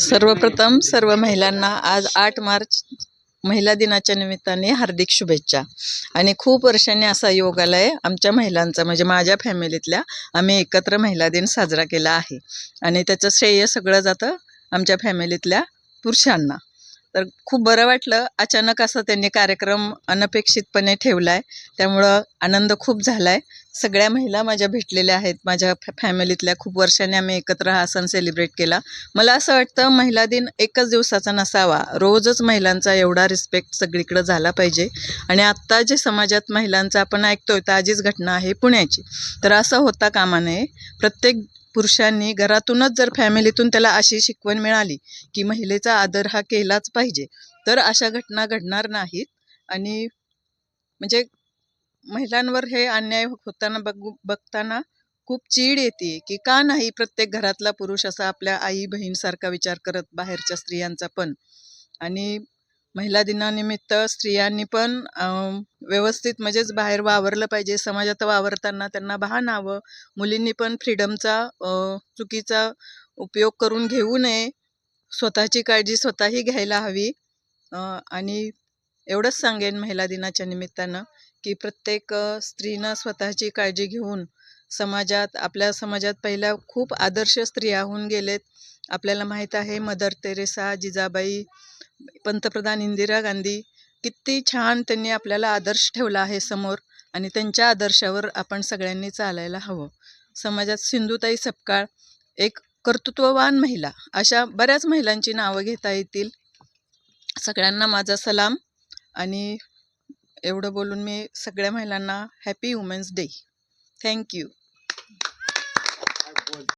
सर्वप्रथम सर्व महिलांना आज आठ मार्च महिला दिनाच्या निमित्ताने हार्दिक शुभेच्छा. आणि खूप वर्षांनी असा योग आला आहे आमच्या महिलांचा म्हणजे माझ्या फॅमिलीतल्या आम्ही एकत्र महिला दिन साजरा केला आहे. आणि त्याचं श्रेय सगळं जातं आमच्या फॅमिलीतल्या पुरुषांना. तर खूप बरं वाटलं. अचानक असं त्यांनी कार्यक्रम अनपेक्षितपणे ठेवला आहे त्यामुळं आनंद खूप झाला आहे सगळ्या महिला माझ्या भेटलेल्या आहेत. माझ्या फॅ फॅमिलीतल्या खूप वर्षांनी आम्ही एकत्र हा सण सेलिब्रेट केला. मला असं वाटतं महिला दिन एकच दिवसाचा नसावा. रोजच महिलांचा एवढा रिस्पेक्ट सगळीकडं झाला पाहिजे. आणि आत्ता जे समाजात महिलांचा आपण ऐकतोय ताजीच घटना आहे पुण्याची. तर असं होता कामा नये. प्रत्येक पुरुषांनी घरातूनच जर फॅमिलीतून त्याला अशी शिकवण मिळाली की महिलेचा आदर हा केलाच पाहिजे तर अशा घटना घडणार नाहीत. आणि म्हणजे महिलांवर हे अन्याय होताना बघू बघताना खूप चीड येते की का नाही प्रत्येक घरातला पुरुष असा आपल्या आई बहीणसारखा विचार करत बाहेरच्या स्त्रियांचा पण. आणि महिला दिनानिमित्त स्त्रियांनी पण व्यवस्थित म्हणजेच बाहेर वावरलं पाहिजे समाजात वावरताना त्यांना भान हवं मुलींनी पण फ्रीडमचा चुकीचा उपयोग करून घेऊ नये. स्वतःची काळजी स्वतःही घ्यायला हवी. आणि एवढंच सांगेन महिला दिनाच्या निमित्तानं की प्रत्येक स्त्रीनं स्वतःची काळजी घेऊन समाजात आपल्या समाजात पहिल्या खूप आदर्श स्त्रिया होऊन गेलेत. आपल्याला माहीत आहे मदर तेरेसा जिजाबाई पंतप्रधान इंदिरा गांधी किती छान त्यांनी आपल्याला आदर्श ठेवला आहे समोर आणि त्यांच्या आदर्शावर आपण सगळ्यांनी चालायला हवं. समाजात सिंधुताई सपकाळ एक कर्तृत्ववान महिला अशा बऱ्याच महिलांची नावं घेता येतील. सगळ्यांना माझा सलाम. आणि एवढं बोलून मी सगळ्या महिलांना हॅपी वुमेन्स डे. थँक्यू